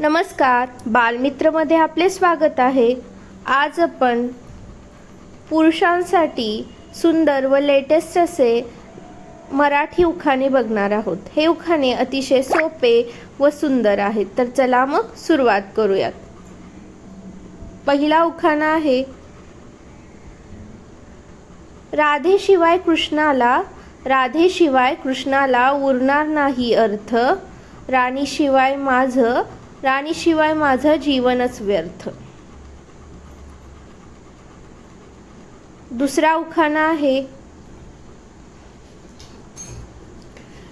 नमस्कार. बालमित्रमध्ये आपले स्वागत आहे. आज आपण पुरुषांसाठी सुंदर व लेटेस्ट असे मराठी उखाणे बघणार आहोत. हे उखाणे अतिशय सोपे व सुंदर आहेत. तर चला मग सुरुवात करूयात. पहिला उखाणा आहे. राधेशिवाय कृष्णाला राधेशिवाय कृष्णाला उरणार नाही अर्थ. राणीशिवाय माझं राणीशिवाय माझं जीवनच व्यर्थ. दुसरा उखाणा आहे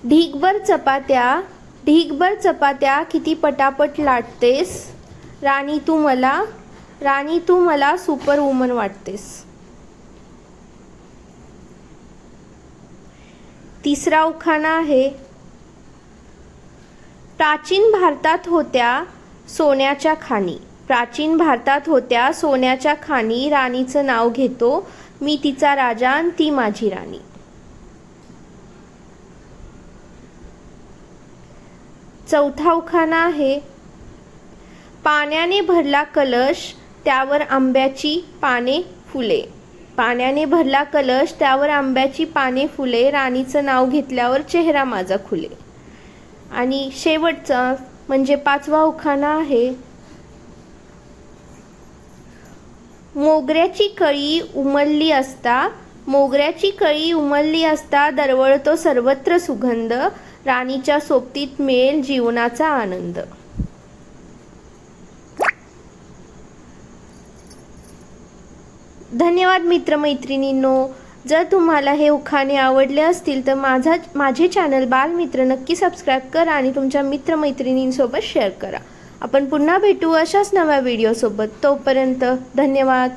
ढीगभर चपात्या ढीगभर चपात्या किती पटापट लाटतेस? राणी तू मला राणी तू मला सुपर वुमन वाटतेस. तिसरा उखाणा आहे प्राचीन भारतात होत्या सोन्याच्या खाणी. प्राचीन भारतात होत्या सोन्याच्या खाणी. राणीचं नाव घेतो मी तिचा राजा आणि ती माझी राणी. चौथा उखाणा आहे. पाण्याने भरला कलश त्यावर आंब्याची पाने फुले. पाण्याने भरला कलश त्यावर आंब्याची पाने फुले. राणीचं नाव घेतल्यावर चेहरा माझा खुले. आणि शेवटचा म्हणजे पाचवा उखाणा आहे. मोगऱ्याची कळी उमलली असता मोगऱ्याची कळी उमलली असता दरवळतो सर्वत्र सुगंध राणीच्या सोबतीत मिळेल जीवनाचा आनंद. धन्यवाद मित्रमैत्रिणींनो. जर तुम्हाला हे उखाणे आवडले असतील तर माझा माझे चॅनल बालमित्र नक्की सबस्क्राईब करा आणि तुमच्या मित्रमैत्रिणींसोबत शेअर करा. आपण पुन्हा भेटू अशाच नव्या व्हिडिओसोबत तोपर्यंत धन्यवाद.